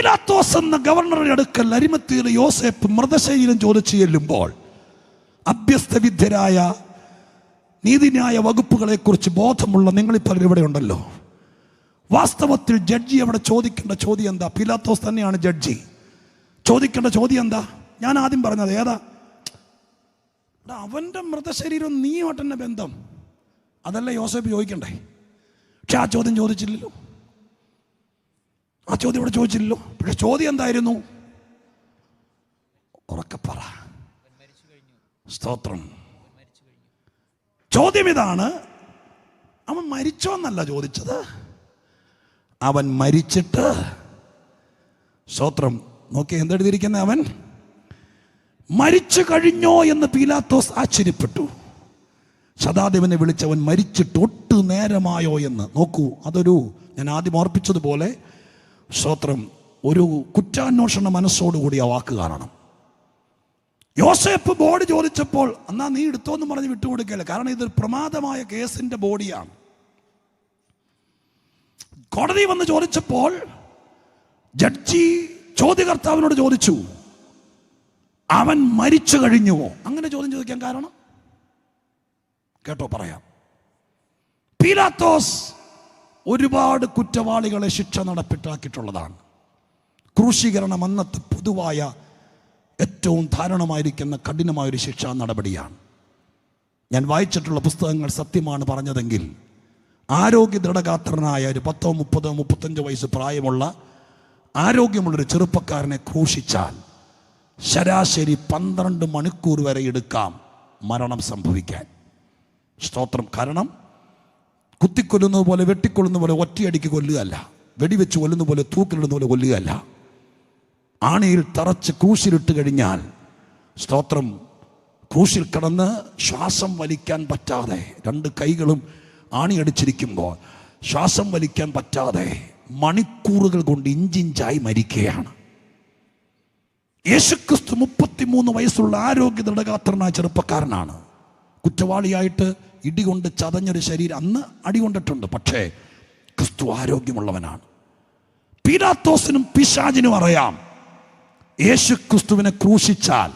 പീലാത്തോസ് എന്ന ഗവർണറുടെ അടുക്കൽ അരിമത്തിയിൽ യോസേപ്പ് മൃതശരീരം ചോദിച്ചു ചെല്ലുമ്പോൾ അഭ്യസ്തവിദ്യരായ നീതിന്യായ വകുപ്പുകളെക്കുറിച്ച് ബോധമുള്ള നിങ്ങളിൽ പലരും ഇവിടെ ഉണ്ടല്ലോ. വാസ്തവത്തിൽ ജഡ്ജി അവിടെ ചോദിക്കേണ്ട ചോദ്യം എന്താ? പീലാത്തോസ് തന്നെയാണ് ജഡ്ജി. ചോദിക്കേണ്ട ചോദ്യം എന്താ? ഞാൻ ആദ്യം പറഞ്ഞത് ഏതാ? അവന്റെ മൃതശരീരം നീയുമായിട്ട് തന്നെ ബന്ധം. അതല്ല യോസഫ് ചോദിക്കണ്ടേ? പക്ഷെ ആ ചോദ്യം ചോദിച്ചില്ലല്ലോ. ആ ചോദ്യം ഇവിടെ ചോദിച്ചില്ലല്ലോ. പക്ഷെ ചോദ്യം എന്തായിരുന്നു? ഉറക്കപ്പറ സ്തോത്രം. ചോദ്യം ഇതാണ്. അവൻ മരിച്ചോ എന്നല്ല ചോദിച്ചത്. അവൻ മരിച്ചിട്ട് സ്തോത്രം. നോക്കി എന്തെഴുതിയിരിക്കുന്ന അവൻ? മരിച്ചു കഴിഞ്ഞോ എന്ന് പീലാത്തോസ് ആശ്ചര്യപ്പെട്ടു. സദാദേവനെ വിളിച്ചവൻ മരിച്ചിട്ട് ഒട്ടു നേരമായോ എന്ന്. നോക്കൂ അതൊരു ഞാൻ ആദ്യം ഓർപ്പിച്ചതുപോലെ സ്തോത്രം ഒരു കുറ്റാന്വേഷണ മനസ്സോടുകൂടി ആ വാക്ക് കാണണം. യോസേപ്പ് ബോഡി ചോദിച്ചപ്പോൾ എന്നാ നീ എടുത്തോന്ന് പറഞ്ഞ് വിട്ടുകൊടുക്കല്ല? കാരണം ഇതൊരു പ്രമാദമായ കേസിന്റെ ബോഡിയാണ്. കോടതി വന്ന് ചോദിച്ചപ്പോൾ ജഡ്ജി ചോദ്യകർത്താവിനോട് ചോദിച്ചു അവൻ മരിച്ചു കഴിഞ്ഞുവോ? അങ്ങനെ ചോദ്യം ചോദിക്കാൻ കാരണം? കേട്ടോ പറയാം. പീലാത്തോസ് ഒരുപാട് കുറ്റവാളികളെ ശിക്ഷ നടപ്പിട്ടാക്കിയിട്ടുള്ളതാണ് ക്രൂശീകരണം അന്നത്തെ പൊതുവായ ഏറ്റവും ധാരണമായിരിക്കുന്ന കഠിനമായൊരു ശിക്ഷാ നടപടിയാണ്. ഞാൻ വായിച്ചിട്ടുള്ള പുസ്തകങ്ങൾ സത്യമാണ് പറഞ്ഞതെങ്കിൽ ആരോഗ്യ ദൃഢഗാത്രനായ ഒരു പത്തോ മുപ്പതോ മുപ്പത്തഞ്ചോ വയസ്സ് പ്രായമുള്ള ആരോഗ്യമുള്ളൊരു ചെറുപ്പക്കാരനെ ക്രൂശിച്ചാൽ ശരാശരി പന്ത്രണ്ട് മണിക്കൂർ വരെ എടുക്കാം മരണം സംഭവിക്കാൻ. സ്തോത്രം. കാരണം കുത്തിക്കൊല്ലുന്നത് പോലെ വെട്ടിക്കൊല്ലുന്ന പോലെ ഒറ്റയടിക്ക് കൊല്ലുകയല്ല. വെടിവെച്ച് കൊല്ലുന്ന പോലെ തൂക്കിലിടുന്ന പോലെ കൊല്ലുകയല്ല. ആണിയിൽ തറച്ച് ക്രൂശിലിട്ട് കഴിഞ്ഞാൽ സ്തോത്രം ക്രൂശിൽ കടന്ന് ശ്വാസം വലിക്കാൻ പറ്റാതെ രണ്ട് കൈകളും ആണിയടിച്ചിരിക്കുമ്പോൾ ശ്വാസം വലിക്കാൻ പറ്റാതെ മണിക്കൂറുകൾ കൊണ്ട് ഇഞ്ചിഞ്ചായി മരിക്കുകയാണ്. യേശുക്രിസ്തു മുപ്പത്തിമൂന്ന് വയസ്സുള്ള ആരോഗ്യ ദൃഢഗാത്രനായ ചെറുപ്പക്കാരനാണ്. കുറ്റവാളിയായിട്ട് ഇടികൊണ്ട് ചതഞ്ഞൊരു ശരീരം അന്ന് അടികൊണ്ടിട്ടുണ്ട്. പക്ഷേ ക്രിസ്തു ആരോഗ്യമുള്ളവനാണ്. പീലാത്തോസിനും പിശാജിനും അറിയാം യേശു ക്രിസ്തുവിനെ ക്രൂശിച്ചാൽ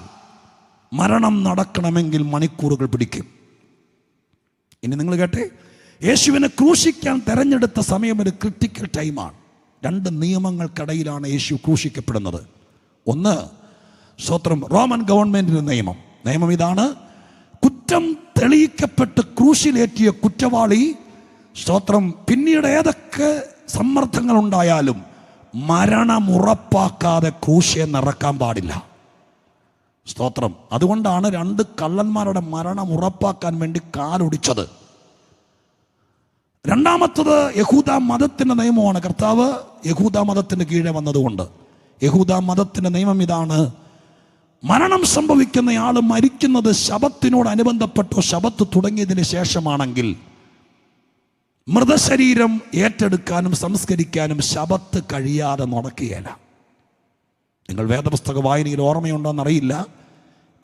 മരണം നടക്കണമെങ്കിൽ മണിക്കൂറുകൾ പിടിക്കും. ഇനി നിങ്ങൾ കേട്ടെ യേശുവിനെ ക്രൂശിക്കാൻ തെരഞ്ഞെടുത്ത സമയം ഒരു ക്രിട്ടിക്കൽ ടൈമാണ്. രണ്ട് നിയമങ്ങൾക്കിടയിലാണ് യേശു ക്രൂശിക്കപ്പെടുന്നത്. ഒന്ന് സ്വത്രം റോമൻ ഗവൺമെന്റിന്റെ നിയമം. നിയമം ഇതാണ് കുറ്റം തെളിയിക്കപ്പെട്ട് ക്രൂശിലേറ്റിയ കുറ്റവാളി സ്തോത്രം പിന്നീട് ഏതൊക്കെ സമ്മർദ്ദങ്ങൾ ഉണ്ടായാലും മരണമുറപ്പാക്കാതെ ക്രൂശയെ നിറക്കാൻ പാടില്ല. സ്തോത്രം അതുകൊണ്ടാണ് രണ്ട് കള്ളന്മാരുടെ മരണം ഉറപ്പാക്കാൻ വേണ്ടി കാലൊടിച്ചത്. രണ്ടാമത്തത് യഹൂദ മതത്തിന്റെ നിയമമാണ്. കർത്താവ് യഹൂദ മതത്തിന് കീഴെ വന്നതുകൊണ്ട്. യഹൂദ മതത്തിന്റെ നിയമം ഇതാണ് മരണം സംഭവിക്കുന്നയാൾ മരിക്കുന്നത് ശബത്തിനോടനുബന്ധപ്പെട്ടോ ശബത്ത് തുടങ്ങിയതിന് ശേഷമാണെങ്കിൽ മൃതശരീരം ഏറ്റെടുക്കാനും സംസ്കരിക്കാനും ശബത്ത് കഴിയാതെ നടക്കുകയില്ല. നിങ്ങൾ വേദപുസ്തക വായനയിൽ ഓർമ്മയുണ്ടോയെന്നറിയില്ല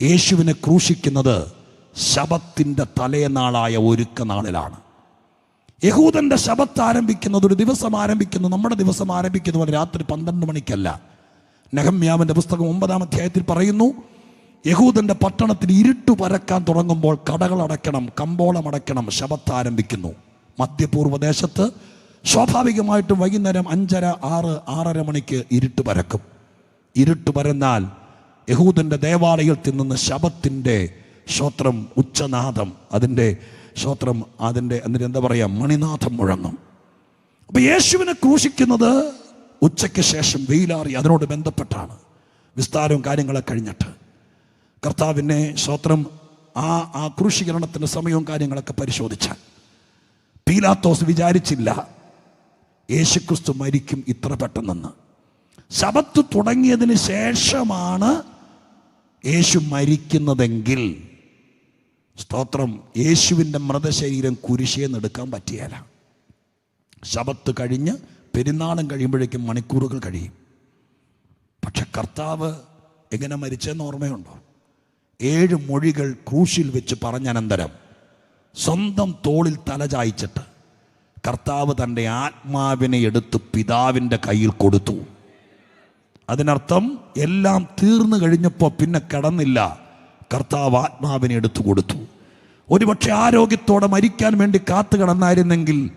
യേശുവിനെ ക്രൂശിക്കുന്നത് ശബത്തിന്റെ തലേനാളായ ഒരുക്ക നാളിലാണ് യഹൂദന്റെ ശബത്ത് ആരംഭിക്കുന്നത് ഒരു ദിവസം ആരംഭിക്കുന്നു നമ്മുടെ ദിവസം ആരംഭിക്കുന്ന പോലെ രാത്രി പന്ത്രണ്ട് മണിക്കല്ല. നെഹമ്യാവിന്റെ പുസ്തകം ഒമ്പതാം അധ്യായത്തിൽ പറയുന്നു യഹൂദന്റെ പട്ടണത്തിൽ ഇരുട്ട് പരക്കാൻ തുടങ്ങുമ്പോൾ കടകൾ അടയ്ക്കണം കമ്പോളം അടയ്ക്കണം ശബത്ത് ആരംഭിക്കുന്നു. മധ്യപൂർവ ദേശത്ത് സ്വാഭാവികമായിട്ടും വൈകുന്നേരം അഞ്ചര ആറ് ആറര മണിക്ക് ഇരുട്ട് പരക്കും. ഇരുട്ട് പരന്നാൽ യഹൂദന്റെ ദേവാലയത്തിൽ നിന്ന് ശബത്തിന്റെ ശ്രോത്രം ഉച്ചനാഥം അതിന്റെ ശ്രോത്രം അതിന്റെ എന്നിട്ട് എന്താ പറയുക മണിനാഥം മുഴങ്ങും. അപ്പോൾ യേശുവിനെ ക്രൂശിക്കുന്നത് ഉച്ചയ്ക്ക് ശേഷം വെയിലാറി അതിനോട് ബന്ധപ്പെട്ടാണ് വിസ്താരവും കാര്യങ്ങളെ കഴിഞ്ഞിട്ട്. കർത്താവിനെ സ്വത്രം ആ ആ ക്രൂശീകരണത്തിന്റെ സമയവും കാര്യങ്ങളൊക്കെ പരിശോധിച്ചാൽ. പീലാത്തോസ് വിചാരിച്ചില്ല യേശുക്രിസ്തു മരിക്കും ഇത്ര പെട്ടെന്നെന്ന്. ശബത്ത് തുടങ്ങിയതിന് ശേഷമാണ് യേശു മരിക്കുന്നതെങ്കിൽ സ്തോത്രം യേശുവിന്റെ മൃതശരീരം കുരിശേന്ന് എടുക്കാൻ പറ്റിയല്ല ശബത്ത് കഴിഞ്ഞ് പെരുന്നാളും കഴിയുമ്പോഴേക്കും മണിക്കൂറുകൾ കഴിയും. പക്ഷെ കർത്താവ് എങ്ങനെ മരിച്ചെന്ന് ഓർമ്മയുണ്ടോ? ഏഴ് മൊഴികൾ ക്രൂശിൽ വെച്ച് പറഞ്ഞനന്തരം സ്വന്തം തോളിൽ തലചായ്ച്ചിട്ട് കർത്താവ് തന്റെ ആത്മാവിനെ എടുത്ത് പിതാവിന്റെ കയ്യിൽ കൊടുത്തു. അതിനർത്ഥം എല്ലാം തീർന്നു കഴിഞ്ഞപ്പോൾ പിന്നെ കിടന്നില്ല. കർത്താവ് ആത്മാവിനെ എടുത്തു കൊടുത്തു. ഒരുപക്ഷെ ആരോഗ്യത്തോടെ മരിക്കാൻ വേണ്ടി കാത്തു കിടന്നായിരുന്നെങ്കിൽ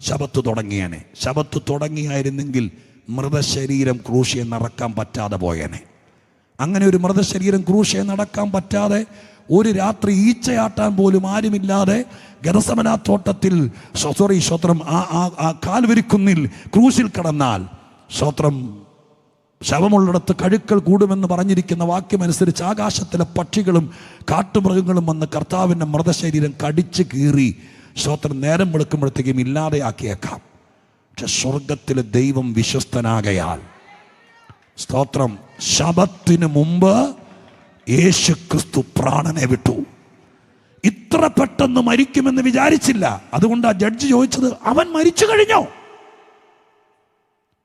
ശബത്ത് തുടങ്ങിയനെ. ശബത്ത് തുടങ്ങിയായിരുന്നെങ്കിൽ മൃതശരീരം ക്രൂശിയെ നടക്കാൻ പറ്റാതെ പോയേനെ. അങ്ങനെ ഒരു മൃതശരീരം ക്രൂശിയെ നടക്കാൻ പറ്റാതെ ഒരു രാത്രി ഈച്ചയാട്ടാൻ പോലും ആരുമില്ലാതെ ഗതസമനാത്തോട്ടത്തിൽ സോറി സ്വത്രം ആ ആ കാൽവരിക്കുന്നിൽ ക്രൂശിൽ കടന്നാൽ സ്വത്രം ശവമുള്ളിടത്ത് കഴുക്കൾ കൂടുമെന്ന് പറഞ്ഞിരിക്കുന്ന വാക്യമനുസരിച്ച് ആകാശത്തിലെ പക്ഷികളും കാട്ടുമൃഗങ്ങളും വന്ന് കർത്താവിന്റെ മൃതശരീരം കടിച്ചു കീറി സ്വത്രം നേരം വെളുക്കുമ്പോഴത്തേക്കും ഇല്ലാതെയാക്കിയേക്കാം പക്ഷെ സ്വർഗത്തിലെ ദൈവം വിശ്വസ്തനാകയാൽ. സ്തോത്രം. ശബത്തിന് മുമ്പ് യേശു ക്രിസ്തു പ്രാണനെ വിട്ടു. ഇത്ര പെട്ടെന്ന് മരിക്കുമെന്ന് വിചാരിച്ചില്ല. അതുകൊണ്ട് ആ ജഡ്ജ് ചോദിച്ചത് അവൻ മരിച്ചു കഴിഞ്ഞോ?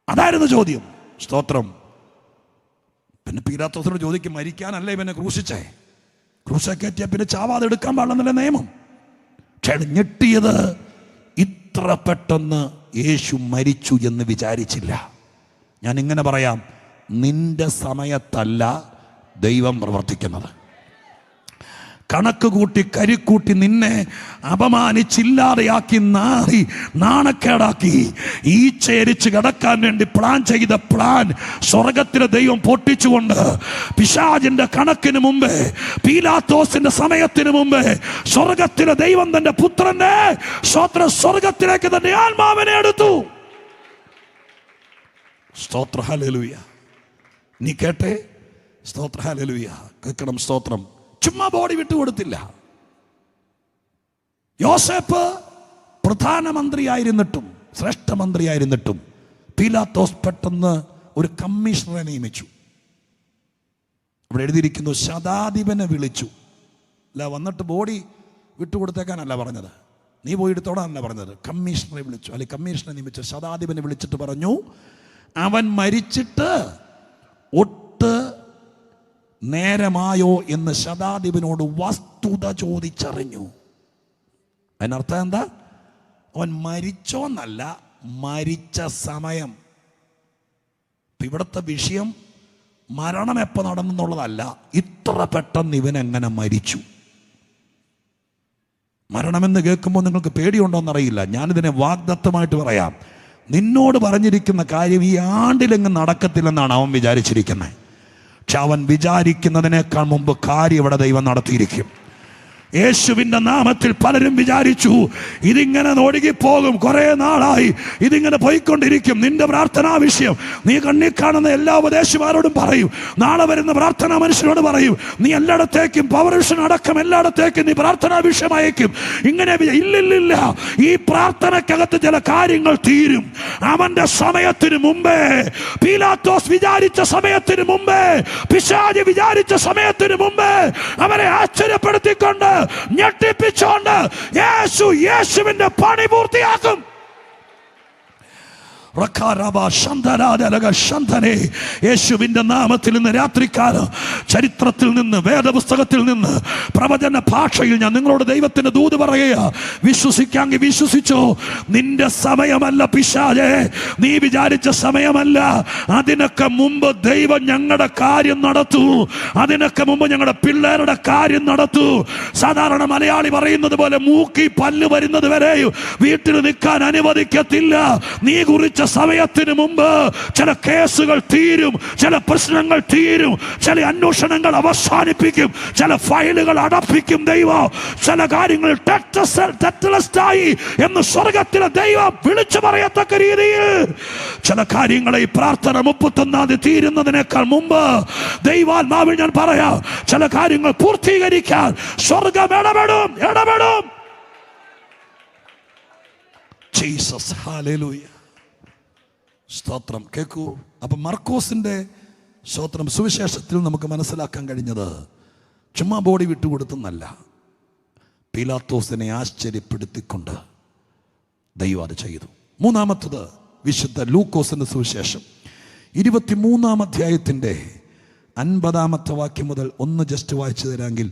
അതായിരുന്നു ചോദ്യം. സ്തോത്രം. പിന്നെ പീലാത്തോസിനോട് ചോദിക്കും മരിക്കാനല്ലേ പിന്നെ ക്രൂശിച്ചേ? ക്രൂശ കയറ്റിയാൽ പിന്നെ ചാവാതെ എടുക്കാൻ പാടില്ലെന്നല്ലേ നിയമം? ഞെട്ടിയത് ഇത്ര പെട്ടെന്ന് യേശു മരിച്ചു എന്ന് വിചാരിച്ചില്ല. ഞാൻ ഇങ്ങനെ പറയാം നിന്റെ സമയത്തല്ല ദൈവം പ്രവർത്തിക്കുന്നത്. കണക്ക് കൂട്ടി കരിക്കൂട്ടി നിന്നെ അപമാനിച്ചില്ലാതെയാക്കി നാറി നാണക്കേടാക്കി. ഈ ചേരിച്ച് കിടക്കാൻ വേണ്ടി പ്ലാൻ ചെയ്ത പ്ലാൻ സ്വർഗത്തിലെ ദൈവം പൊട്ടിച്ചുകൊണ്ട് പിശാജിന്റെ കണക്കിന് മുമ്പേ പീലാത്തോസിന്റെ സമയത്തിന് മുമ്പേ സ്വർഗത്തിലെ ദൈവം തന്റെ പുത്രനെ സ്വത്ര സ്വർഗത്തിലേക്ക് തന്നെ ആത്മാവിനെ എടുത്തു. സ്തോത്ര നീ കേട്ടെ? സ്തോത്ര കേൾക്കണം സ്തോത്രം. ചുമ്മാ ബോഡി വിട്ടുകൊടുത്തില്ല യോസേപ്പ് പ്രധാനമന്ത്രിയായിരുന്നിട്ടും ശ്രേഷ്ഠമന്ത്രിയായിരുന്നിട്ടും പീലാത്തോസ് പെട്ടെന്ന് ഒരു കമ്മീഷണറെ നിയമിച്ചു. അവിടെ എഴുതിയിരിക്കുന്നു ശതാധിപനെ വിളിച്ചു. അല്ല വന്നിട്ട് ബോഡി വിട്ടുകൊടുത്തേക്കാനല്ല പറഞ്ഞത്. നീ പോയി എടുത്തോടാനല്ല പറഞ്ഞത്. കമ്മീഷണറെ വിളിച്ചു. അല്ലെ കമ്മീഷണറെ നിയമിച്ചു. ശതാധിപനെ വിളിച്ചിട്ട് പറഞ്ഞു അവൻ മരിച്ചിട്ട് ഒട്ട് നേരമായോ എന്ന് ശതാധിപനോട് വസ്തുത ചോദിച്ചറിഞ്ഞു. അതിനർത്ഥം എന്താ? അവൻ മരിച്ചോന്നല്ല മരിച്ച സമയം. ഇവിടുത്തെ വിഷയം മരണം എപ്പോൾ നടന്നെന്നുള്ളതല്ല ഇത്ര പെട്ടെന്ന് ഇവൻ എങ്ങനെ മരിച്ചു? മരണമെന്ന് കേൾക്കുമ്പോൾ നിങ്ങൾക്ക് പേടിയുണ്ടോ എന്നറിയില്ല. ഞാനിതിനെ വാഗ്ദത്തമായിട്ട് പറയാം. നിന്നോട് പറഞ്ഞിരിക്കുന്ന കാര്യം ഈ ആണ്ടിലെങ്ങും നടക്കത്തില്ലെന്നാണ് അവൻ വിചാരിച്ചിരിക്കുന്നത്. അവൻ വിചാരിക്കുന്നതിനേക്കാൾ മുമ്പ് കാര്യം ഇവിടെ ദൈവം നടത്തിയിരിക്കും. യേശുവിന്റെ നാമത്തിൽ പലരും വിചാരിച്ചു ഇതിങ്ങനെ ഒഴുകിപ്പോകും കുറേ നാളായി ഇതിങ്ങനെ പോയിക്കൊണ്ടിരിക്കും. നിന്റെ പ്രാർത്ഥനാ വിഷയം. നീ കണ്ണി കാണുന്ന എല്ലാ ഉപദേശിമാരോടും പറയും. നാളെ വരുന്ന പ്രാർത്ഥനാ മനുഷ്യനോട് പറയും. നീ എല്ലായിടത്തേക്കും പൗരുഷൻ അടക്കം എല്ലായിടത്തേക്കും നീ പ്രാർത്ഥനാ വിഷയം അയക്കും. ഇങ്ങനെ ഇല്ലില്ലില്ല. ഈ പ്രാർത്ഥനക്കകത്ത് ചില കാര്യങ്ങൾ തീരും. അവന്റെ സമയത്തിന് മുമ്പേ പീലാത്തോസ് വിചാരിച്ച സമയത്തിന് മുമ്പേ പിശാജ് വിചാരിച്ച സമയത്തിന് മുമ്പേ അവരെ ആശ്ചര്യപ്പെടുത്തിക്കൊണ്ട് ഞെട്ടിപ്പിച്ചുകൊണ്ട് യേശു യേശുവിന്റെ പണി പൂർത്തിയാക്കും. യേശുവിന്റെ നാമത്തിൽ ഇന്ന് രാത്രിക്കാലം ചരിത്രത്തിൽ നിന്ന് വേദപുസ്തകത്തിൽ നിന്ന് പ്രവചന ഭാഷയിൽ ഞാൻ നിങ്ങളോട് ദൈവത്തിന്റെ ദൂത് പറയുക വിശ്വസിക്കാമെങ്കിൽ വിശ്വസിച്ചോ. നിന്റെ സമയമല്ല പിശാചേ. നീ വിചാരിച്ച സമയമല്ല. അതിനൊക്കെ മുമ്പ് ദൈവം ഞങ്ങളുടെ കാര്യം നടത്തു. അതിനൊക്കെ മുമ്പ് ഞങ്ങളുടെ പിള്ളേരുടെ കാര്യം നടത്തു. സാധാരണ മലയാളി പറയുന്നത് പോലെ മൂക്കി പല്ല് വരുന്നത് വരെയും വീട്ടിൽ നിൽക്കാൻ അനുവദിക്കത്തില്ല. നീ കുറിച്ച സമയത്തിന് മുമ്പ് ചില കേസുകൾ തീരും ചില പ്രശ്നങ്ങൾ തീരും ചില അന്വേഷണങ്ങൾ അവസാനിപ്പിക്കും ചില ഫയലുകൾ അടപ്പിക്കും ദൈവം. ചില കാര്യങ്ങൾ എന്ന് സ്വർഗത്തിലെ ദൈവം വിളിച്ചു പറയത്തക്ക രീതിയിൽ. ചില കാര്യങ്ങളെ ഈ പ്രാർത്ഥന മുപ്പത്തൊന്നാം തീയതി തീരുന്നതിനേക്കാൾ മുമ്പ് ദൈവാത്മാവിൽ ഞാൻ പറയാം ചില കാര്യങ്ങൾ പൂർത്തീകരിക്കാൻ സ്വർഗം ഇടപെടും ഇടപെടും. ജീസസ് ഹാലേലൂയ സ്തോത്രം. കേൾക്കൂ അപ്പം മർക്കോസിന്റെ സ്തോത്രം സുവിശേഷത്തിൽ നമുക്ക് മനസ്സിലാക്കാൻ കഴിഞ്ഞത് ചുമ്മാ ബോഡി വിട്ടുകൊടുത്തെന്നല്ല. പീലാത്തോസിനെ ആശ്ചര്യപ്പെടുത്തിക്കൊണ്ട് ദൈവം അത് ചെയ്തു. മൂന്നാമത്തത് വിശുദ്ധ ലൂക്കോസിന്റെ സുവിശേഷം. ഇരുപത്തിമൂന്നാം അധ്യായത്തിന്റെ അൻപതാമത്തെ വാക്യം മുതൽ ഒന്ന് ജസ്റ്റ് വായിച്ചു തരാമെങ്കിൽ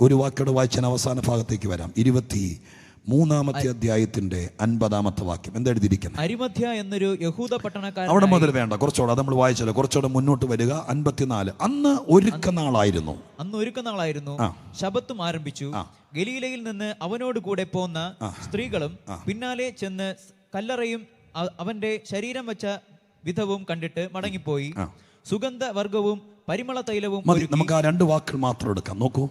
ഒരു വാക്കോടെ വായിച്ചാൽ അവസാന ഭാഗത്തേക്ക് വരാം. ഇരുപത്തി മൂന്നാമത്തെ അധ്യായത്തിന്റെ അൻപതാമത്തെ വാക്യം. എന്താ എഴുതിയിരിക്കുന്നത്? അരിമധ്യ എന്നൊരു യഹൂദ പട്ടണക്കാരൻ അവിടെ മുതൽ വേണ്ട കുറച്ചുകൂടെ നമ്മൾ വായിച്ചല്ലോ. കുറച്ചുകൂടെ മുന്നോട്ട് വരിക. അൻപത്തിനാല്. അന്ന് ഒരുക്ക നാളായിരുന്നു അന്ന് ഒരുക്കനാളായിരുന്നു. ശബത്തും ആരംഭിച്ചു. ഗലീലയിൽ നിന്ന് അവനോട് കൂടെ പോന്ന സ്ത്രീകളും പിന്നാലെ ചെന്ന് കല്ലറയും അവന്റെ ശരീരം വെച്ച വിധവും കണ്ടിട്ട് മടങ്ങിപ്പോയി. സുഗന്ധ വർഗവും പരിമള തൈലവും നമുക്ക് ആ രണ്ട് വാക്കുകൾ മാത്രം എടുക്കാം. നോക്കൂ.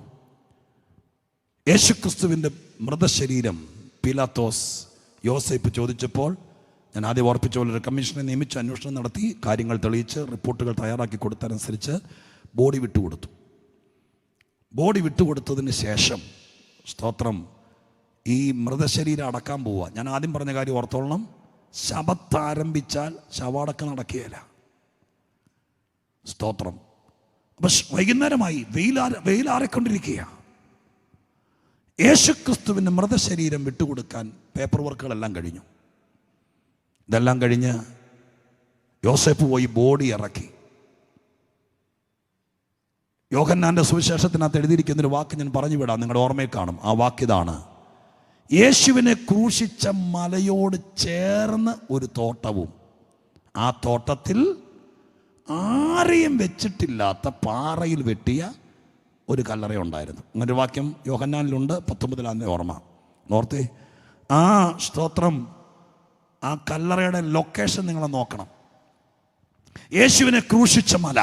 യേശുക്രിസ്തുവിന്റെ മൃതശരീരം പിലാത്തോസ് യോസേപ്പ് ചോദിച്ചപ്പോൾ ഞാൻ ആദ്യം ഓർപ്പിച്ച പോലെ ഒരു കമ്മീഷനെ നിയമിച്ച് അന്വേഷണം നടത്തി കാര്യങ്ങൾ തെളിയിച്ച് റിപ്പോർട്ടുകൾ തയ്യാറാക്കി കൊടുത്തതനുസരിച്ച് ബോഡി വിട്ടുകൊടുത്തു. ബോഡി വിട്ടുകൊടുത്തതിന് ശേഷം സ്തോത്രം ഈ മൃതശരീരം അടക്കാൻ പോവുക ഞാൻ ആദ്യം പറഞ്ഞ കാര്യം ഓർത്തോളണം. ശബത്ത് ആരംഭിച്ചാൽ ശവാടക്കം നടക്കുകയില്ല. സ്തോത്രം. അപ്പം വൈകുന്നേരമായി വെയിലാര വെയിലാറിക്കൊണ്ടിരിക്കുക യേശുക്രിസ്തുവിന്റെ മൃതശരീരം വിട്ടുകൊടുക്കാൻ പേപ്പർ വർക്കുകളെല്ലാം കഴിഞ്ഞു. ഇതെല്ലാം കഴിഞ്ഞ് യോസെഫ് പോയി ബോഡി ഇറക്കി. യോഹന്നാന്റെ സുവിശേഷത്തിനകത്ത് എഴുതിയിരിക്കുന്ന ഒരു വാക്ക് ഞാൻ പറഞ്ഞു വിടാം നിങ്ങളുടെ ഓർമ്മയിൽ കാണും. ആ വാക്കിതാണ് യേശുവിനെ ക്രൂശിച്ച മലയോട് ചേർന്ന് ഒരു തോട്ടവും ആ തോട്ടത്തിൽ ആരെയും വെച്ചിട്ടില്ലാത്ത പാറയിൽ വെട്ടിയ ഒരു കല്ലറ ഉണ്ടായിരുന്നു. അങ്ങനൊരു വാക്യം യോഹന്നാനിലുണ്ട് പത്തൊമ്പതിലാന്ന് ഓർമ്മ. നോർത്തേ ആ സ്തോത്രം ആ കല്ലറയുടെ ലൊക്കേഷൻ നിങ്ങൾ നോക്കണം. യേശുവിനെ ക്രൂശിച്ച മല.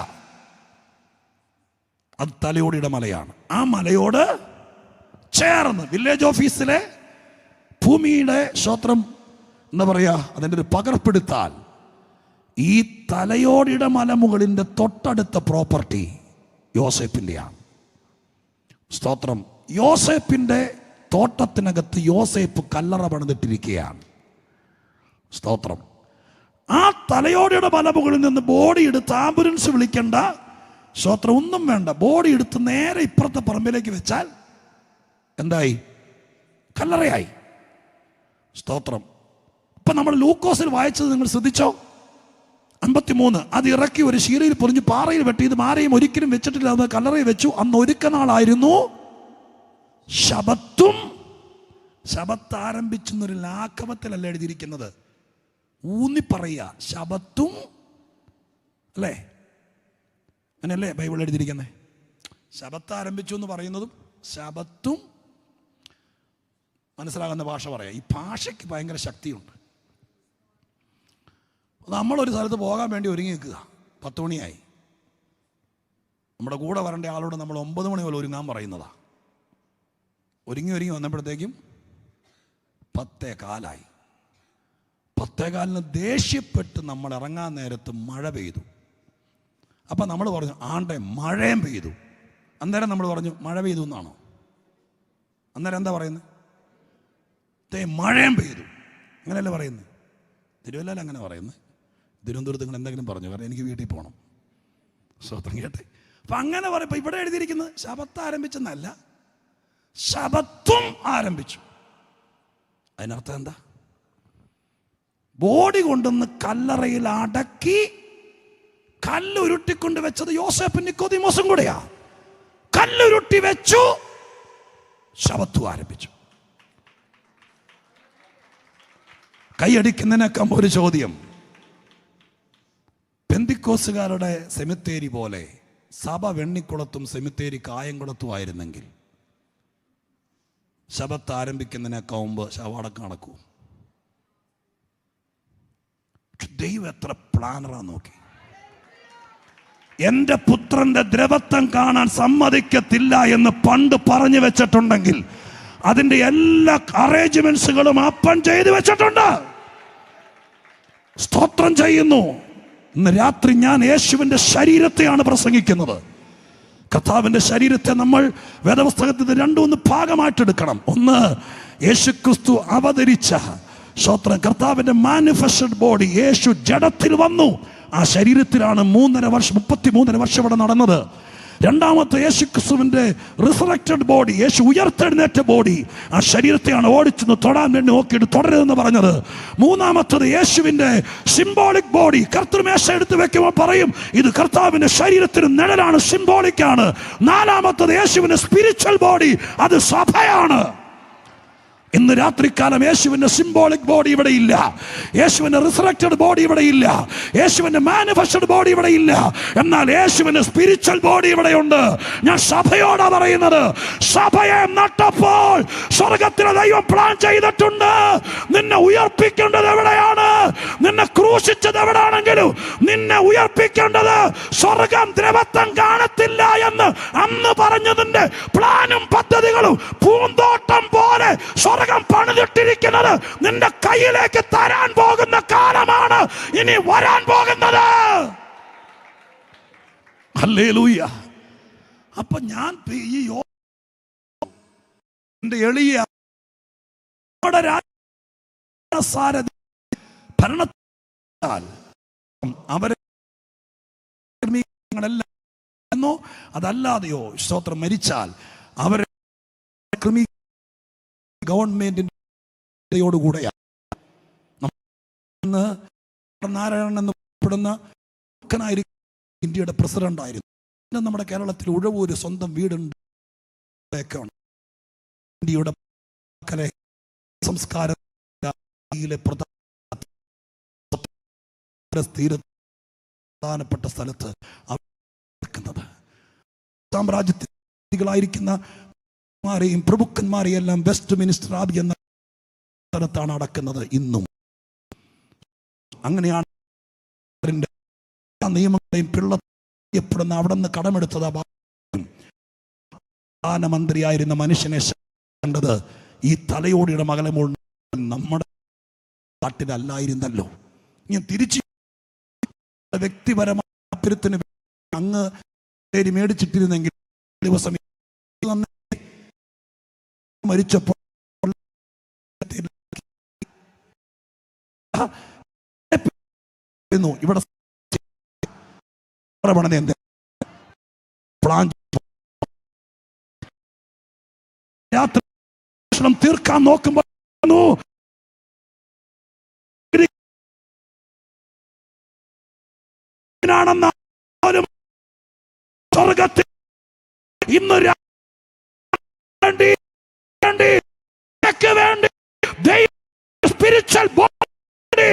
അത് തലയോടിയുടെ മലയാണ്. ആ മലയോട് ചേർന്ന് വില്ലേജ് ഓഫീസിലെ ഭൂമിയുടെ സ്തോത്രം എന്താ പറയുക അതിന്റെ ഒരു പകർപ്പെടുത്താൽ ഈ തലയോടിയുടെ മലമുകളിന്റെ തൊട്ടടുത്ത പ്രോപ്പർട്ടി യോസേപ്പിന്റെയാണ്. സ്തോത്രം. യോസേപ്പിന്റെ തോട്ടത്തിനകത്ത് യോസേപ്പ് കല്ലറ പണിതിട്ടിരിക്കുകയാണ്. സ്തോത്രം. ആ തലയോടിയുടെ മലമുകളിൽ നിന്ന് ബോഡി എടുത്ത് ആംബുലൻസ് വിളിക്കേണ്ട. സ്തോത്രം ഒന്നും വേണ്ട. ബോഡി എടുത്ത് നേരെ ഇപ്പുറത്തെ പറമ്പിലേക്ക് വെച്ചാൽ എന്തായി? കല്ലറയായി. സ്തോത്രം. ഇപ്പം നമ്മൾ ലൂക്കോസിൽ വായിച്ചത് നിങ്ങൾ ശ്രദ്ധിച്ചോ? അമ്പത്തിമൂന്ന്. അത് ഇറക്കി ഒരു ശീലയിൽ പൊറിഞ്ഞ് പാറയിൽ വെട്ടി. ഇത് ആരെയും ഒരിക്കലും വെച്ചിട്ടില്ല. അത് കല്ലറയിൽ വെച്ചു. അന്ന് ഒരുക്കനാളായിരുന്നു ശബത്തും ശബത്ത് ആരംഭിച്ചെന്നൊരു ലാഘവത്തിലല്ല എഴുതിയിരിക്കുന്നത്? ഊന്നി ശബത്തും അല്ലേ? അങ്ങനെയല്ലേ ബൈബിൾ എഴുതിയിരിക്കുന്നത്? ശബത്ത് ആരംഭിച്ചു എന്ന് പറയുന്നതും ശബത്തും മനസ്സിലാകുന്ന ഭാഷ പറയാം. ഈ ഭാഷയ്ക്ക് ഭയങ്കര ശക്തിയുണ്ട്. നമ്മളൊരു സ്ഥലത്ത് പോകാൻ വേണ്ടി ഒരുങ്ങി നിൽക്കുക. പത്ത് മണിയായി. നമ്മുടെ കൂടെ വരേണ്ട ആളോട് നമ്മൾ ഒമ്പത് മണി പോലെ ഒരുങ്ങാൻ പറയുന്നതാ. ഒരുങ്ങി ഒരുങ്ങി വന്നപ്പോഴത്തേക്കും പത്തേ കാലായി. പത്തേ കാലിന് ദേഷ്യപ്പെട്ട് നമ്മൾ ഇറങ്ങാൻ നേരത്ത് മഴ പെയ്തു. അപ്പം നമ്മൾ പറഞ്ഞു ആണ്ടെ മഴയും പെയ്തു. അന്നേരം നമ്മൾ പറഞ്ഞു മഴ പെയ്തു എന്നാണോ? അന്നേരം എന്താ പറയുന്നത് തേ മഴയും പെയ്തു. അങ്ങനെയല്ലേ പറയുന്നത് തിരുവല്ലയിൽ അങ്ങനെ പറയുന്നത് തിരുവനന്തപുരത്ത് നിങ്ങൾ എന്തെങ്കിലും പറഞ്ഞു കാരണം എനിക്ക് വീട്ടിൽ പോകണം സ്വത്രം കേട്ടെ. അപ്പം അങ്ങനെ പറയുമ്പോൾ ഇവിടെ എഴുതിയിരിക്കുന്നത് ശബത്ത് ആരംഭിച്ചെന്നല്ല ശബത്വം ആരംഭിച്ചു. അതിനർത്ഥം എന്താ? ബോഡി കൊണ്ടുവന്ന് കല്ലറയിൽ അടക്കി കല്ലുരുട്ടിക്കൊണ്ട് വെച്ചത് യോസേപ്പ് നിക്കോദിമോസും കൂടെയാ. കല്ലുരുട്ടി വെച്ചു ശബത്തു ആരംഭിച്ചു. കൈയടിക്കുന്നതിനൊക്കെ ഒരു ചോദ്യം പെന്തിക്കോസുകാരുടെ സെമിത്തേരി പോലെ സഭ വെണ്ണിക്കുളത്തും സെമിത്തേരി കായംകുളത്തും ആയിരുന്നെങ്കിൽ ശബത്ത് ആരംഭിക്കുന്നതിനൊക്കെ മുമ്പ് ശവടക്കം നടക്കൂ. ദൈവം എത്ര പ്ലാനറാ നോക്കി. എന്റെ പുത്രന്റെ ദ്രവത്വം കാണാൻ സമ്മതിക്കത്തില്ല എന്ന് പണ്ട് പറഞ്ഞു വെച്ചിട്ടുണ്ടെങ്കിൽ അതിന്റെ എല്ലാ അറേഞ്ച്മെന്റ്സുകളും അപ്പൻ ചെയ്തു വെച്ചിട്ടുണ്ട്. സ്തോത്രം ചെയ്യുന്നു. ഇന്ന് രാത്രി ഞാൻ യേശുവിന്റെ ശരീരത്തെയാണ് പ്രസംഗിക്കുന്നത്. കർത്താവിന്റെ ശരീരത്തെ നമ്മൾ വേദപുസ്തകത്തിൽ രണ്ടുമൂന്ന് ഭാഗമായിട്ടെടുക്കണം ഒന്ന് യേശു ക്രിസ്തു അവതരിച്ച. ശോത്രം കർത്താവിന്റെ മാനിഫെസ്റ്റഡ് ബോഡി യേശു ജഡത്തിൽ വന്നു. ആ ശരീരത്തിലാണ് മൂന്നര വർഷം മുപ്പത്തി മൂന്നര വർഷം ഇവിടെ നടന്നത്. രണ്ടാമത്തെ യേശു ക്രിസ്തുവിന്റെ റിസറക്റ്റഡ് ബോഡി യേശു ഉയർത്തെഴുന്നേറ്റ ബോഡി ആ ശരീരത്തെയാണ് ഓടിച്ചെന്ന് തൊടാൻ വേണ്ടി നോക്കിയിട്ട് തുടരുതെന്ന് പറഞ്ഞത്. മൂന്നാമത്തത് യേശുവിന്റെ സിംബോളിക് ബോഡി കർത്തൃമേശ എടുത്ത് വെക്കുമ്പോൾ പറയും ഇത് കർത്താവിന്റെ ശരീരത്തിന് നിഴലാണ് സിംബോളിക് ആണ്. നാലാമത്തത് യേശുവിന്റെ സ്പിരിച്വൽ ബോഡി അത് സഭയാണ്. ഇന്ന് രാത്രികാലം യേശുവിന്റെ സിംബോളിക് ബോഡി ഇവിടെ ഇല്ല. യേശുവിന്റെ റിസറക്റ്റഡ് ബോഡി ഇവിടെ ഇല്ല. യേശുവിന്റെ മാനിഫെസ്റ്റഡ് ബോഡി ഇവിടെ ഇല്ല. എന്നാൽ യേശുവിന്റെ സ്പിരിച്വൽ ബോഡി ഇവിടെയുണ്ട് ഞാൻ സഭയോടാ പറയുന്നത് സഭയെ നട്ടപ്പോൾ സ്വർഗത്തിലെ ദൈവം പ്ലാൻ ചെയ്തിട്ടുണ്ട്. നിന്നെ ഉയർപ്പിക്കേണ്ടത് എവിടെയാണ്? നിന്നെ ക്രൂശിച്ചത് എവിടെയാണെങ്കിലും നിന്നെ ഉയർപ്പിക്കേണ്ടത് സ്വർഗം ദ്രവത്വം കാണത്തില്ല എന്ന് അന്ന് പറഞ്ഞതിന്റെ പ്ലാനും പദ്ധതികളും പൂന്തോട്ടം പോലെ സ്വർഗം പണിതിട്ടിരിക്കുന്നത് നിന്റെ കയ്യിലേക്ക് തരാൻ പോകുന്ന കാലമാണ്. ഇനി വരാൻ പോകുന്നത്. അപ്പൊ ഞാൻ ഈ എളിയ ഭരണത്താൽ അവരെ അതല്ലാതെയോ സ്തോത്രം മരിച്ചാൽ അവരെ ക്രമീ ഗവൺമെന്റിന്റെയോടുകൂടെയാണ് ഇന്ന് നാരായണൻ എന്ന് പെടുന്ന ഇന്ത്യയുടെ പ്രസിഡന്റ് പിന്നെ നമ്മുടെ കേരളത്തിൽ ഉഴവൂര് സ്വന്തം വീടുണ്ട്. ഇന്ത്യയുടെ കല സ്ഥിര പ്രധാനപ്പെട്ട സ്ഥലത്ത് സാമ്രാജ്യത്തിലായിരിക്കുന്ന മാരെയും പ്രഭുക്കന്മാരെയും എല്ലാം വെസ്റ്റ് മിനിസ്റ്റർ ആബി എന്ന സ്ഥലത്താണ് അടക്കുന്നത് ഇന്നും. അങ്ങനെയാണ് നിയമങ്ങളെയും പിള്ള ചെയ്യപ്പെടുന്ന അവിടെ നിന്ന് കടമെടുത്തത് പ്രധാനമന്ത്രിയായിരുന്ന മനുഷ്യനെ കണ്ടത് ഈ തലയോടിയുടെ മകളെ മോൾ നമ്മുടെ നാട്ടിലല്ലായിരുന്നല്ലോ. ഞാൻ തിരിച്ചു വ്യക്തിപരമായ അങ്ങ് പേര് മേടിച്ചിട്ടിരുന്നെങ്കിൽ ദിവസം മരിച്ചപ്പോൾ. ഇവിടെ പണത് പ്ലാൻ രാത്രി ഭക്ഷണം തീർക്കാൻ നോക്കുമ്പോൾ സ്വർഗത്തിൽ ഇന്ന് വേണ്ടി നിനക്ക് വേണ്ടി ദൈവ സ്പിരിച്വൽ ബോഡി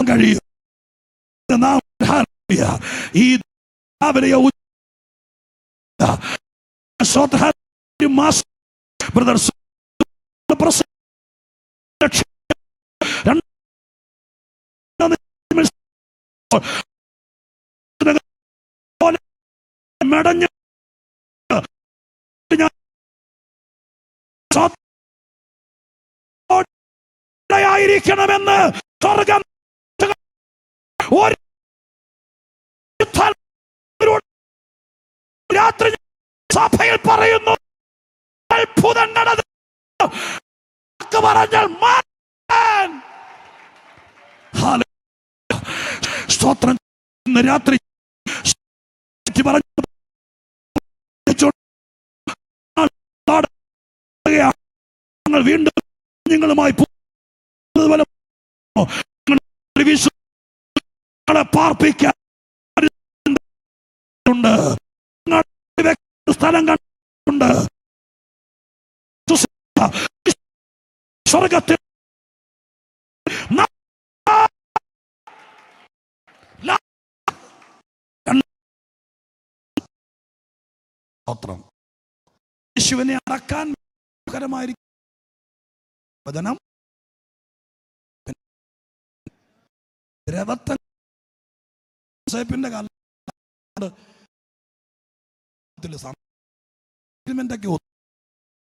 കഴിയും. ഈ രാവിലെ ഉ- സ്വതः ഒരു മാസം ബ്രദർ മെടഞ്ഞ് ഞാൻ ായിരിക്കണമെന്ന് സ്വർഗം ഒരു രാത്രി സഭയിൽ പറയുന്നു അത്ഭുതം നടന്നു. പറഞ്ഞാൽ. സ്തോത്രം രാത്രി. ഞങ്ങൾ വീണ്ടും നിങ്ങളുമായി പാർപ്പിക്കാൻ ഉണ്ട്. സ്ഥലം കണ്ടിട്ടുണ്ട് സ്വർഗത്തിൽ സ്തോത്രം യേശുവിനെ അടക്കാൻ കരമായിരിക്കും വചനം സേപ്പിന്റെ കാലത്തിൽ സംഭവമൊക്കെ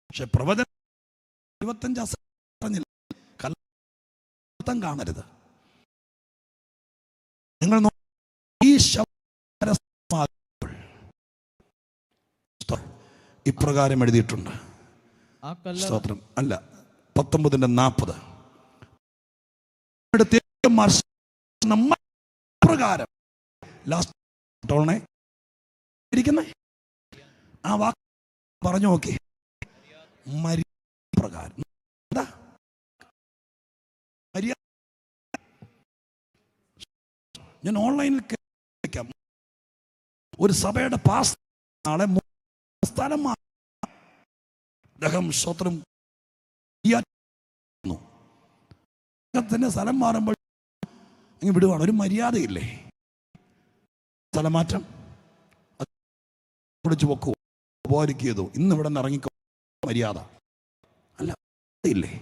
പക്ഷെ പ്രവചനം ഇരുപത്തഞ്ച് പറഞ്ഞില്ല. കല്ലർത്ഥം കാണരുത്. നിങ്ങൾ ഈ. ഇപ്രകാരം എഴുതിയിട്ടുണ്ട്. സ്തോത്രം. അല്ല പത്തൊമ്പതിന്റെ നാൽപ്പത്. പ്രകാരം ലാസ്റ്റ് ഇരിക്കുന്നേ? ആ വാക്ക് പറഞ്ഞു നോക്കി. പ്രകാരം. എന്താ? ഞാൻ ഓൺലൈനിൽ ഒരു സഭയുടെ പാസ് നാളെ സ്ഥലം അദ്ദേഹം സ്വത്രം സ്ഥലം മാറുമ്പോൾ അങ്ങ് വിടുവാണ്. ഒരു മര്യാദയില്ലേ? സ്ഥലമാറ്റം. മാറ്റം പിടിച്ചു പൊക്കോ പോരിക്കതോ ഇന്ന് ഇവിടെ നിന്ന് ഇറങ്ങിക്കോ മര്യാദ അല്ല ഇല്ലേ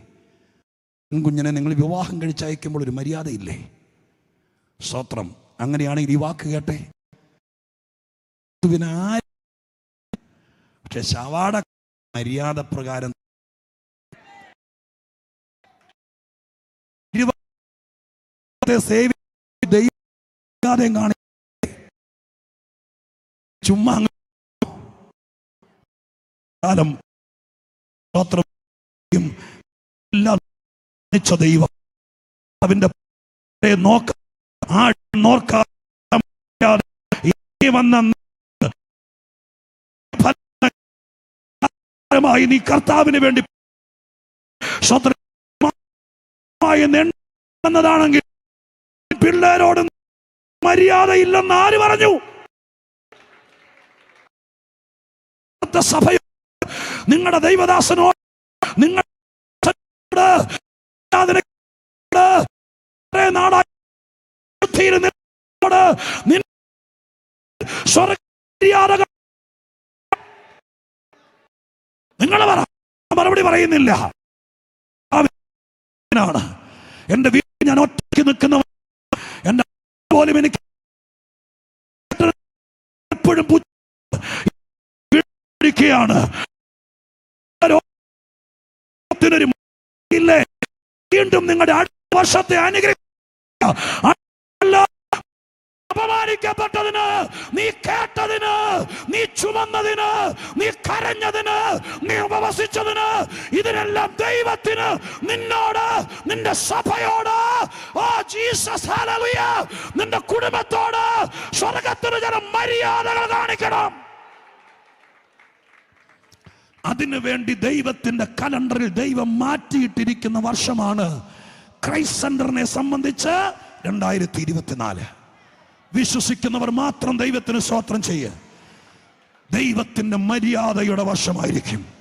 കുഞ്ഞിനെ നിങ്ങൾ വിവാഹം കഴിച്ചയക്കുമ്പോൾ ഒരു മര്യാദയില്ലേ സ്വത്രം അങ്ങനെയാണെങ്കിൽ ഈ വാക്ക് കേട്ടെ പക്ഷെ ശവാട മര്യാദ പ്രകാരം സേവി- ദൈവം ചുമ്മാ കാലം സ്തോത്രം എല്ലാം ദൈവം അവന്റെ ഫലമായി നീ കർത്താവിന് വേണ്ടി എന്നതാണെങ്കിൽ പിള്ളേരോട് മര്യാദയില്ലെന്ന് ആര് പറഞ്ഞു? സഭയോ നിങ്ങളുടെ ദൈവദാസനോട് നിങ്ങൾ നിങ്ങൾ പറ മറുപടി പറയുന്നില്ല. എന്റെ വീട്ടിൽ ഞാൻ ഒറ്റയ്ക്ക് നിൽക്കുന്ന എന്റെ പോലും എനിക്ക് എപ്പോഴും ാണ് ഇല്ലേ വീണ്ടും നിങ്ങളുടെ അടുത്ത വർഷത്തെ അനുഗ്രഹിക്കുക അപമാനിക്കപ്പെട്ടതിന് നീ കേട്ടതിന് നീ ചുമന്നതിന് നീ കരഞ്ഞതിന് നീ ഉപവസിച്ചതിന് ഇതിനെല്ലാം ദൈവത്തിന് നിന്നോട് നിന്റെ സഭയോട് ഓ ജീസസ് ഹല്ലേലൂയ നിന്റെ കുടുംബത്തോട് സ്വർഗത്തിന് ചില മര്യാദകൾ കാണിക്കണം. അതിനു വേണ്ടി ദൈവത്തിന്റെ കലണ്ടറിൽ ദൈവം മാറ്റിയിട്ടിരിക്കുന്ന വർഷമാണ് ക്രൈസ്റ്റ് സെന്ററിനെ സംബന്ധിച്ച് രണ്ടായിരത്തി ഇരുപത്തിനാല് വിശ്വസിക്കുന്നവർ മാത്രം ദൈവത്തിന് സ്വോത്രം ചെയ്യുക ദൈവത്തിന്റെ മര്യാദയുടെ വർഷമായിരിക്കും.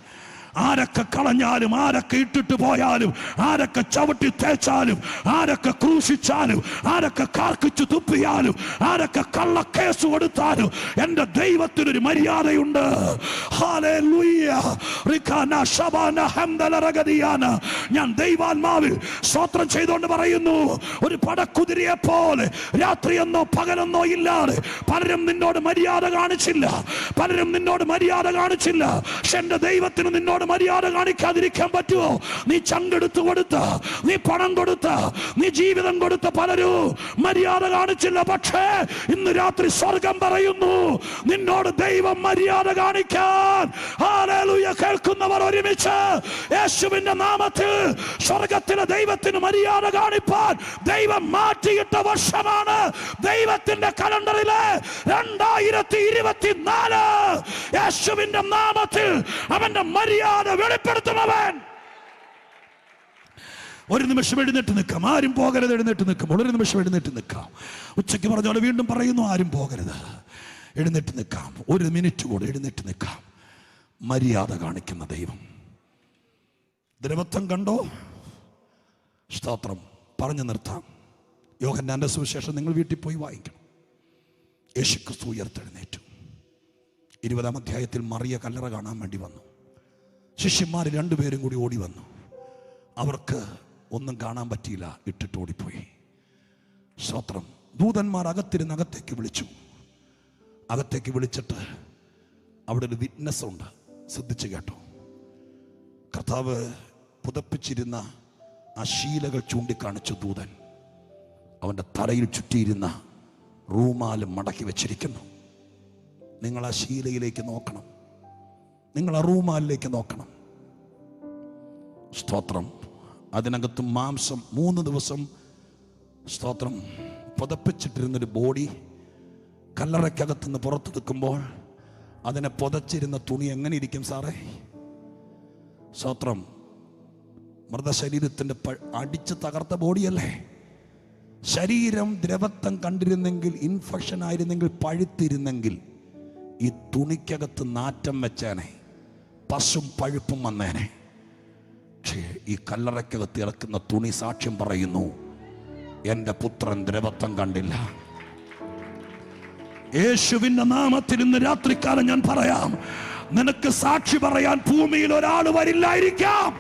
ആരൊക്കെ കളഞ്ഞാലും ആരൊക്കെ ഇട്ടിട്ട് പോയാലും ആരൊക്കെ ചവിട്ടി തേച്ചാലും ആരൊക്കെ ക്രൂശിച്ചാലും ആരൊക്കെ കാർക്കിച്ചു തുപ്പിയാലും ആരൊക്കെ കേസ് കൊടുത്താലും എന്റെ ദൈവത്തിനൊരു മര്യാദയുണ്ട്. ഞാൻ ദൈവാത്മാവിൽ സ്തോത്രം ചെയ്തുകൊണ്ട് പറയുന്നു ഒരു പടക്കുതിരയെ പോലെ രാത്രിയെന്നോ പകലെന്നോ ഇല്ലാതെ പലരും നിന്നോട് മര്യാദ കാണിച്ചില്ല പലരും നിന്നോട് മര്യാദ കാണിച്ചില്ല പക്ഷെ എന്റെ ദൈവത്തിന് നിന്നോട് മര്യാദ കാണിക്കാതിരിക്കാൻ പറ്റുമോ? നീ ചങ്കെടുത്ത് കൊടുത്ത നീ പണം കൊടുത്ത നീ ജീവിതം കൊടുത്ത പലരും മര്യാദ കാണിച്ചില്ല. പക്ഷേ ഇന്ന് രാത്രി സ്വർഗം പറയുന്നു നിന്നോട് ദൈവം മര്യാദ കാണിക്കാൻ. കേൾക്കുന്നവർ ഒരുമിച്ച് യേശുവിന്റെ നാമത്തിൽ സ്വർഗത്തിലെ ദൈവത്തിന് മര്യാദ കാണിപ്പാൻ. ദൈവം മാറ്റിയിട്ട വർഷമാണ് ദൈവത്തിന്റെ കലണ്ടറിലെ രണ്ടായിരത്തി ഇരുപത്തിനാല്. യേശുവിന്റെ നാമത്തിൽ അവന്റെ മര്യാദ വെളിപ്പെടുത്തുന്നവൻ. ഒരു നിമിഷം എഴുന്നേറ്റ് നിൽക്കാം. ആരും പോകരുത് എഴുന്നേറ്റ് നിൽക്കുമ്പോൾ ഒരു നിമിഷം എഴുന്നേറ്റ് നിൽക്കാം. ഉച്ചയ്ക്ക് പറഞ്ഞ പോലെ വീണ്ടും പറയുന്നു ആരും പോകരുത്. എഴുന്നേറ്റ് നിൽക്കാം. ഒരു മിനിറ്റ് കൂടെ എഴുന്നേറ്റ് നിൽക്കാം. മര്യാദ കാണിക്കുന്ന ദൈവം. ദ്രവത്വം കണ്ടോ? സ്തോത്രം. പറഞ്ഞു നിർത്താം. യോഹന്നാന്റെ സുവിശേഷം നിങ്ങൾ വീട്ടിൽ പോയി വായിക്കണം. യേശുക്രിസ്തു ഉയർത്തെഴുന്നേറ്റു. ഇരുപതാം അധ്യായത്തിൽ മറിയ കല്ലറ കാണാൻ വേണ്ടി വന്നു. ശിഷ്യന്മാർ രണ്ടുപേരും കൂടി ഓടി വന്നു. അവർക്ക് ഒന്നും കാണാൻ പറ്റിയില്ല. ഇട്ടിട്ട് ഓടിപ്പോയി. സ്തോത്രം ദൂതന്മാർ അകത്തിരുന്ന് അകത്തേക്ക് വിളിച്ചു. അകത്തേക്ക് വിളിച്ചിട്ട് അവിടെ ഒരു വിറ്റ്നസ് ഉണ്ട്. ശ്രദ്ധിച്ചു കേട്ടോ. കർത്താവ് പുതപ്പിച്ചിരുന്ന ആ ശീലകൾ ചൂണ്ടിക്കാണിച്ചു ദൂതൻ. അവന്റെ തലയിൽ ചുറ്റിയിരുന്ന റൂമാലും മടക്കി വെച്ചിരിക്കുന്നു. നിങ്ങൾ ആ ശീലയിലേക്ക് നോക്കണം. നിങ്ങൾ ആ റൂമാലിലേക്ക് നോക്കണം. സ്തോത്രം. അതിനകത്ത് മാംസം മൂന്ന് ദിവസം സ്തോത്രം. പുതപ്പിച്ചിട്ടിരുന്നൊരു ബോഡി കല്ലറയ്ക്കകത്തുനിന്ന് പുറത്തു നിൽക്കുമ്പോൾ അതിനെ പുതച്ചിരുന്ന തുണി എങ്ങനെ ഇരിക്കും സാറേ? സ്തോത്രം. മൃതശരീരത്തിന്റെ അടിച്ച് തകർത്ത ബോഡിയല്ലേ? ശരീരം ദ്രവത്വം കണ്ടിരുന്നെങ്കിൽ ഇൻഫെക്ഷൻ ആയിരുന്നെങ്കിൽ പഴുത്തിരുന്നെങ്കിൽ ഈ തുണിക്കകത്ത് നാറ്റം വെച്ചേനെ. പശും പഴുപ്പും വന്നേനെ. പക്ഷേ ഈ കല്ലറയ്ക്കകത്ത് ഇറക്കുന്ന തുണി സാക്ഷ്യം പറയുന്നു എന്റെ പുത്രൻ ദ്രവത്വം കണ്ടില്ല. യേശുവിന്റെ നാമത്തിൽ ഇന്ന് രാത്രിക്കാലം ഞാൻ പറയാം നിനക്ക് സാക്ഷി പറയാൻ ഭൂമിയിൽ ഒരാൾ വരില്ലായിരിക്കാം.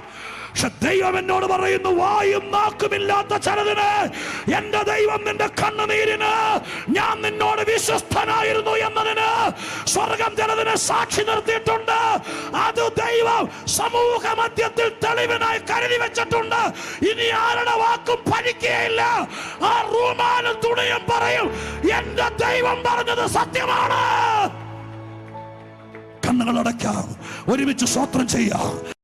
പക്ഷെ ദൈവം എന്നോട് പറയുന്നു വായും നാക്കുമില്ലാത്ത ചിലതിന് എന്റെ ദൈവം നിന്റെ കണ്ണുനീരിന് ഞാൻ നിന്നോട് വിശ്വസ്തനായിരുന്നു എന്നതിന് സ്വർഗം ചിലതിന് സാക്ഷി നിർത്തിയിട്ടുണ്ട്. അത് ദൈവം സമൂഹ മധ്യത്തിൽ തെളിവിനായി കരുതി വെച്ചിട്ടുണ്ട്. ഇനി ആരുടെ വാക്കും ഫലിക്കുകയില്ല. ആ റൂമാനും തുണിയും പറയും എന്റെ ദൈവം പറഞ്ഞത് സത്യമാണ്. കണ്ണുകൾ അടയ്ക്കാം ഒരുമിച്ച് സ്വോത്രം ചെയ്യാം.